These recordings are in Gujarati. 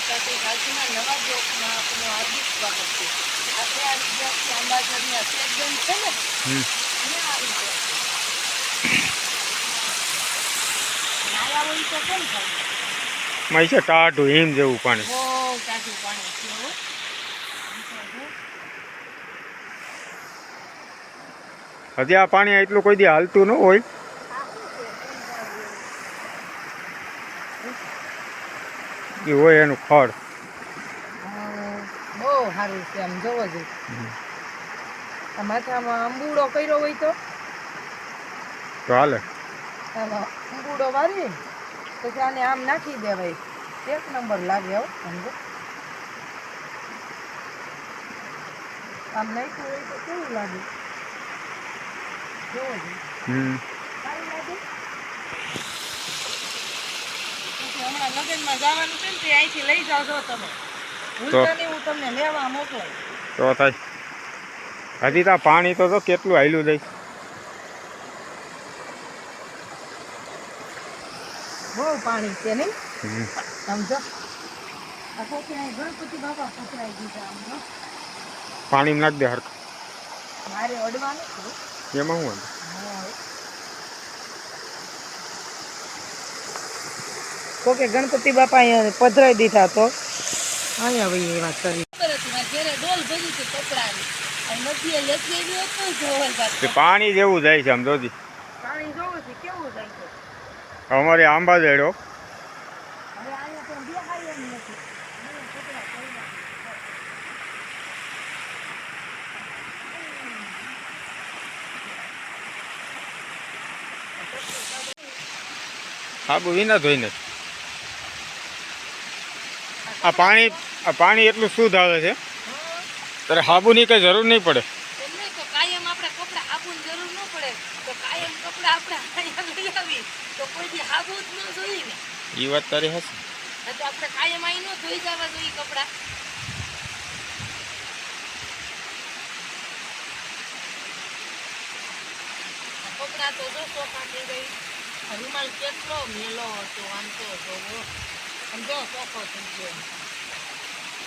દ્વારકાથી કાશીના નવા બ્લોકમાં આપનું હાર્દિક સ્વાગત છે. આપણે આ વિદ્યાર્થી અંબાસરના શેખબેન છે ને હમ. આવી ગયા નાયા હોય તો કેમ થાય? માં છે ટાઢું હિમ જેવું પાણી. બહુ ટાઢું પાણી છે હજી આ પાણી એટલું કોઈ દી હાલતું ન હોય. એ હોય એનું ફળ બહુ સારું છે આમ જોવો જોઈએ માથામાં અંબુડો કર્યો હોય તો? ચાલે અંબુડો વારી પછી આને આમ નાખી દેવાય. એક નંબર લાગે આવો સમજો. આમ નાખ્યું હોય તો કેવું લાગે? જોવો જોઈએ હમ. સારું લાગે? પછી હમણાં લગ્નમાં જવાનું છે ને તે અહીંથી લઈ જાઓ તમે. ભૂલતા નહીં હું તમને લેવા મોકલાય તો થાય. હજી તો પાણી તો જો કેટલું હાલ્યું જાય. બહુ પાણી છે નહીં? સમજો. આ ગણપતિ બાપા પકડાઈ દીધા આમ નાખ દે હરખ. મારે અડવાનું એમાં શું વાંધો? કે ગણપતિ બાપા અહીંયા પધરાઈ દીધા તો. અહીંયા ભાઈ એ વાત કરી. તો તે પાણી જેવું જાય છે આમ જોજી. પાણી જોવું છે કેવું જાય છે? અમારે આંબા જડ્યો. તો. સાબુ વિના ધોઈને. આ પાણી આ પાણી એટલું શુદ્ધ આવે છે. ત્યારે સાબુની કઈ જરૂર નહીં પડે. કપડાં તો જ એ વાત તારી હશે. કપડાં. તો ચોખા થઈ ગઈ. રૂમાલ કેટલો મેલો હતો આમ તો જોવો. ચોખ્ખો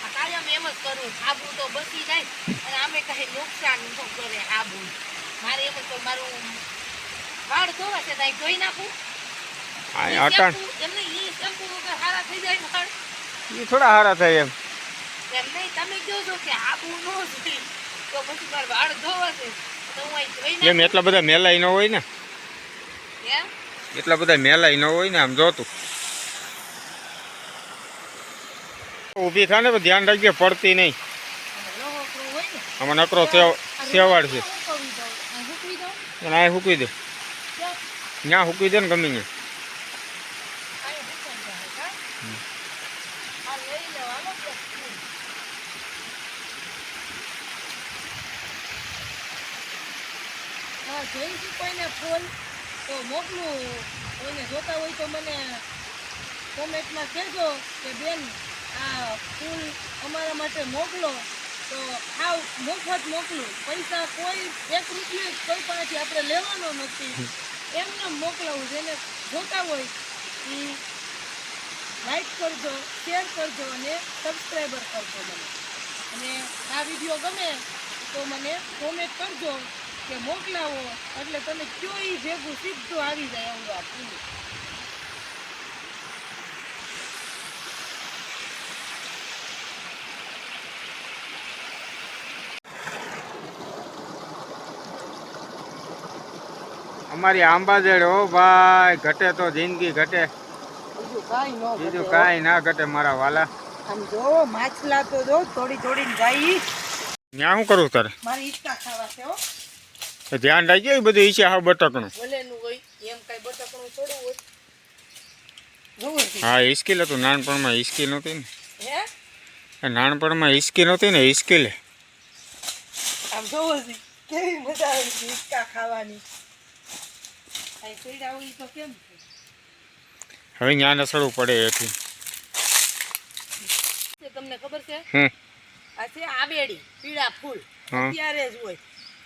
આ કાયમ એમ જ કરું આબુ તો બચી જાય. અને અમે કઈ નુકસાન ન કરે આબુ. મારે એમ તો મારું વાળ ધોવા છે ત્યાં ધોઈ નાખું. એમને ઈ shampoo વગર હારા થઈ જાય વાળ? એ થોડા સારા થાય એમ. એમ નહીં તમે કહો છો કે આબુ ન જોઈ તો પછી મારે વાળ ધોવા છે. એમ એટલા બધા મેલાઈ ન હોય ને. એટલા બધા મેલાઈ ન હોય ને આમ જોતું. ઊભી થાય ને તો ધ્યાન રાખજે પડતી નહીં અને લોહોકરું હોય ને આમાં નકરો સેવ સેવાડ છે શું કરવી દઉં આ હૂકવી દઉં અને આ હૂકવી દે ક્યાં? ત્યાં હૂકવી દે ને ગમે ત્યાં અહીંયા હૂકવાઈ જાય, કાં? આ લઈ લેવાનો એક ફૂલ. હા જોઈશું કોઈને ફોન તો મોકલું કોઈને જોતા હોય તો મને કોમેન્ટમાં કહેજો કે બેન આ ફૂલ અમારા માટે મોકલો. તો આવ મફત મોકલું. પૈસા કોઈ એક રૂપિયો કોઈ પાસેથી આપણે લેવાનો નથી. એમને મોકલાવું જેને જોતા હોય એ લાઈક કરજો શેર કરજો અને સબસ્ક્રાઈબર કરજો મને. અને આ વીડિયો ગમે તો મને કોમેન્ટ કરજો કે મોકલાવો. એટલે તમે કયો એ ભેગું સીધું આવી જાય એવું આ અમારી આંબાજેડ હો ભાઈ ઘટે તો જિંદગી ઘટે. બીજું કાંઈ ન ઘટે મારા વાલા. આમ જો માછલા તો જો થોડી થોડી જાય ત્યાં શું કરું તારે? મારી ઈચ્છા ખાવા છે હો. ધ્યાન રાખજો એ બધું ઈચ્છા હા બટકનું ભલેનું હોય એમ કઈ બટકણું થોડું હોય. હા હિસ્કી હતું નાનપણમાં હિસ્કી નહોતી ને. હે? નાનપણમાં હિસ્કી નહોતી ને હિસ્કી લે આમ જોવો કેવી મજા આવે ખાવાની અહીં પીડા હોય તો કેમ છે? હવે ત્યાં નસડવું પડે એથી. તમને ખબર છે? આ છે આબેડી પીળા ફૂલ. અત્યારે જ હોય.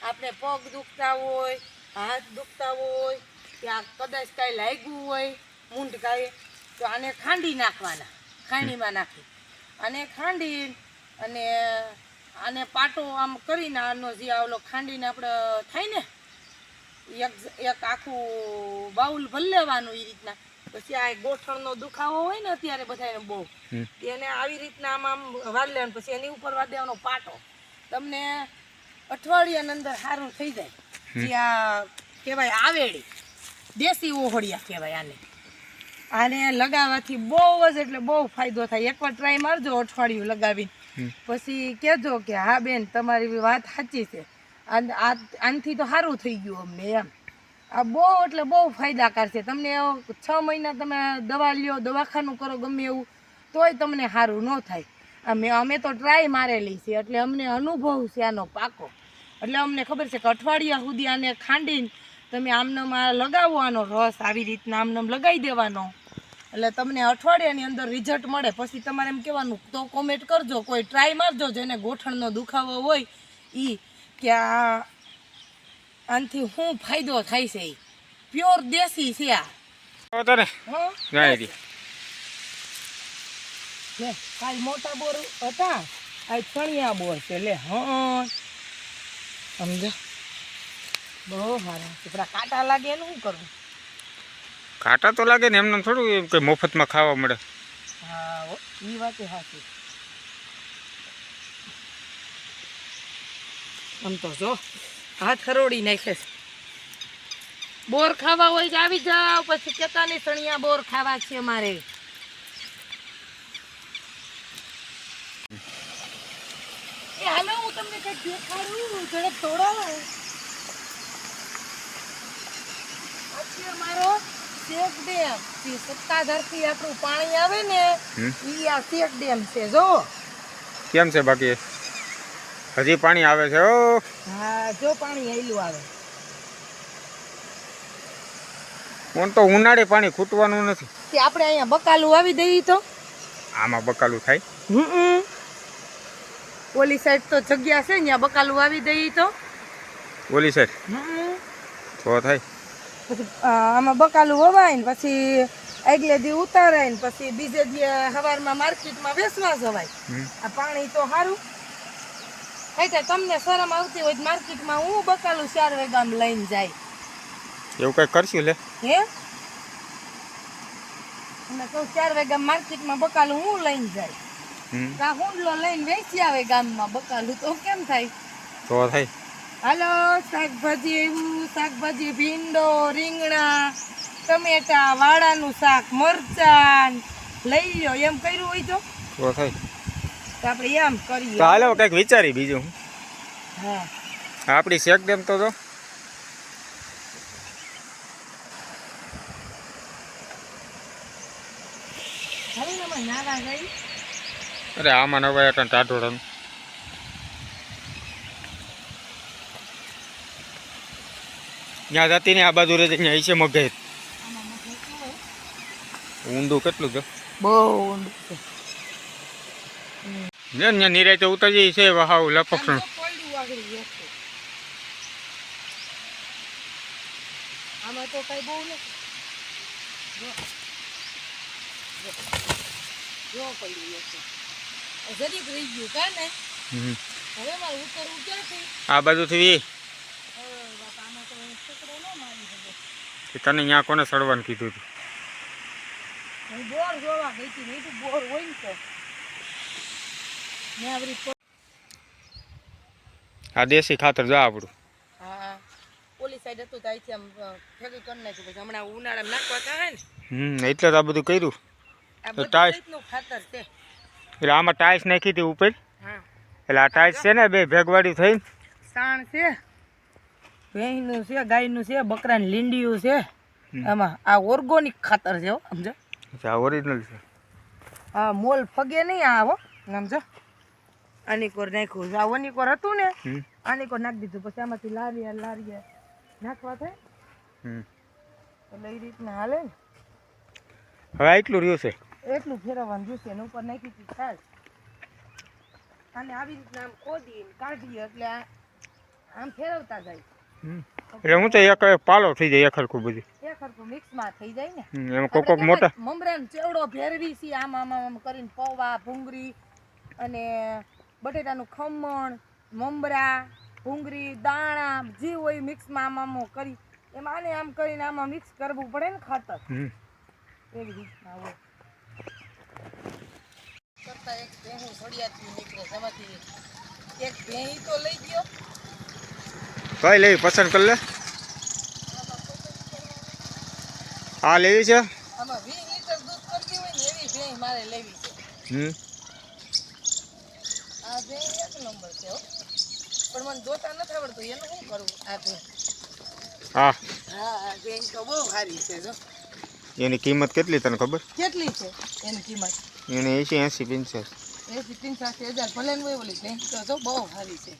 આપણે પગ દુખતા હોય હાથ દુખતા હોય ત્યાં કદાચ કાંઈ લાગ્યું હોય મૂંઢ કાંઈ તો આને ખાંડી નાખવાના ખાંડીમાં નાખી. અને ખાંડી અને આને પાટો આમ કરીને આનો જે આવલો ખાંડીને આપણે થાય ને એક એક આખું બાઉલ ભર લેવાનું એ રીતના. પછી આ ગોઠણનો દુખાવો હોય ને અત્યારે બધાને બહુ. એને આવી રીતના આમ આમ વાળી લેવાનું પછી એની ઉપર વાળી દેવાનો પાટો. તમને અઠવાડિયાની અંદર સારું થઈ જાય. જે આ કહેવાય આવેડી દેશી ઓહળિયા કહેવાય આને. આને લગાવવાથી બહુ જ એટલે બહુ ફાયદો થાય. એકવાર ટ્રાય મારજો અઠવાડિયું લગાવીને. પછી કહેજો કે હા બેન તમારી વાત સાચી છે. આનાથી તો સારું થઈ ગયું અમને એમ. આ બહુ એટલે બહુ ફાયદાકાર છે. તમને છ મહિના તમે દવા લ્યો, દવાખાનું કરો ગમે એવું, તોય તમને સારું ન થાય. અમે અમે તો ટ્રાય મારેલી છે. એટલે અમને અનુભવ છે આનો પાકો. એટલે અમને ખબર છે કે અઠવાડિયા સુધી આને ખાંડીને તમે આમનામ આ લગાવો રસ, આવી રીતના આમનામ લગાવી દેવાનો. એટલે તમને અઠવાડિયાની અંદર રિઝલ્ટ મળે. પછી તમારે એમ કહેવાનું, તો કોમેન્ટ કરજો. કોઈ ટ્રાય મારજો. જેને ગોઠણનો દુખાવો હોય એ કે આ આનાથી શું ફાયદો થાય છે? પ્યોર દેશી છે આ. તને હં? જાય લે કાલ મોટા બોર હતા આ છણિયા બોર છે લે હં. સમજો? બહુ સારા પેલા કાંટા લાગે એનું શું કરવું? કાંટા તો લાગે ને એમને થોડું એમ કે મફતમાં ખાવા મળે. હા એ વાત સાચી આમ તો જો હાથ ખરોડી નાખે બોર ખાવા હોય તો આવી જાઓ પછી કેતા સણિયા બોર ખાવા છે મારે હાલો હું તમને કંઈક દેખાડું ઝડપ થોડો પછી શેક ડેમ. જે સત્તાધારથી આપણું પાણી આવે ને. ઈ આ શેક ડેમ છે જો. કેમ છે બાકી? હજી પાણી આવે છે ઓ હા જો પાણી આયલું આવે. કોણ તો ઉનાળે પાણી ખૂટવાનું નથી. તે આપણે અહીંયા બકાલું આવી દઈએ તો? આમાં બકાલું થાય? હમ ઓલી સાઈડ તો જગ્યા છે ત્યાં બકાલું આવી દઈએ તો? ઓલી સાઈડ? તો થાય. પછી આમાં બકાલું વવાય ને પછી આગલે દી ઉતારાય ને પછી બીજે દી સવારમાં માર્કેટમાં વેચવા જવાય. આ પાણી તો સારું. એટલે તમને શરમ આવતી હોય માર્કેટમાં હું બકાલું ચાર વાગ્યામાં લઈને જાય. એવું કંઈક કરશું લે? હે? અને કહું ચાર વાગ્યા માર્કેટમાં બકાલું હું લઈને જાય. કા હુંડલો લઈને વેચી આવે ગામમાં બકાલું. તો કેમ થાય? તો થાય. હાલો શાકભાજી શાકભાજી ભીંડો રીંગણા ટમેટા વાડાનું શાક મરચાં લઈ લ્યો. એમ કર્યું હોય તો? તો થાય. તો આપણે એમ કરીએ. તો હાલો કંઈક વિચારી બીજું. હા. આપણી શેક ડેમ તો જો. અરે આમાં નવાય હતા ટાઢોળાનું. ત્યાં જતી ને આ બાજુ રહે ત્યાં છે મગજ ઊંડું કેટલું છે? બહુ ઊંડું છે. ને નીરે તો ઉતરી છે વહાવ લપક્ષણ આમ તો તો કઈ બહુ જો. જો. જો આ બાજુથી તને ત્યાં કોને સડવાનું કીધું હતું બોર જોવા ગઈ હતી બોર હોય ને આ દેશી ખાતર જા આપણું. હા ઓલી સાઈડ હતું તો અહીંથી આમ ભેગું કરી નાખ્યું. પછી હમણાં ઉનાળામાં નાખવા થાય ને. હમ એટલે તો આ બધું કર્યું. ટાઈસ- એટલે આમાં ટાઈલ્સ નાખી હતી ઉપર. હા. એટલે આ ટાઈલ્સ છે ને બે ભેગવાડી થઈ સાણ છે ભેંસનું છે ગાયનું છે બકરાની લીંડીયું છે. આમાં આ ઓર્ગોનિક ખાતર છે હો સમજો આ ઓરિજિનલ છે. આ મોલ ફગે નહીં આ હો સમજો આની કોર નાખ્યું છે આ ઓની હતું ને અનિકોર નાખી દીધું. પછી આમાંથી લારીએ લારીએ નાખવા થાય? એટલે એ રીતના હાલે ને. હવે એટલું રહ્યું છે. એટલું ફેરવવાનું જોશે એના ઉપર નાખી દીધું ચાલ. અને આવી રીતના આમ ખોદી કાઢીએ એટલે આમ ફેરવતા જાય. એટલે હું તો એક પાલો થઈ જાય એક હરખું બધું. એક હરખું મિક્સમાં થઈ જાય ને. એમાં કોક કોક મોટા મમરાન ચેવડો ભેરવી છે આમ આમ આમ કરીને પૌવા ભૂંગળી અને બટેટાનું ખમણ મમરા ભૂંગળી દાણા જે હોય મિક્સમાં આમ આમ કરી. એમાં આને આમ કરીને આમાં મિક્સ કરવું પડે ને ખાતર. એવી રીતના હોય. કરતા એક ભેહું સળિયાથી નીકળે તેમાંથી એક ભેહી તો લઈ ગયો. કઈ લેવી? પસંદ કરી લે. આ લેવી છે? આમાં વીસ લીટર દૂધ કરતી હોય ને એવી ભેંસ મારે લેવી છે. હમ. આ ભેંસ એક નંબર છે પણ મને જોતા નથી આવડતું એનું શું કરવું આ ભેંસ હા. હા આ ભેંસ તો બહુ સારી છે જો. એની કિંમત કેટલી તને ખબર? કેટલી છે એની કિંમત? એને એસી એસી પિંચાસ. એસી પંચ્યાસી હજાર. ભલે ઓલી ભેંસ તો જો બહુ સારી છે.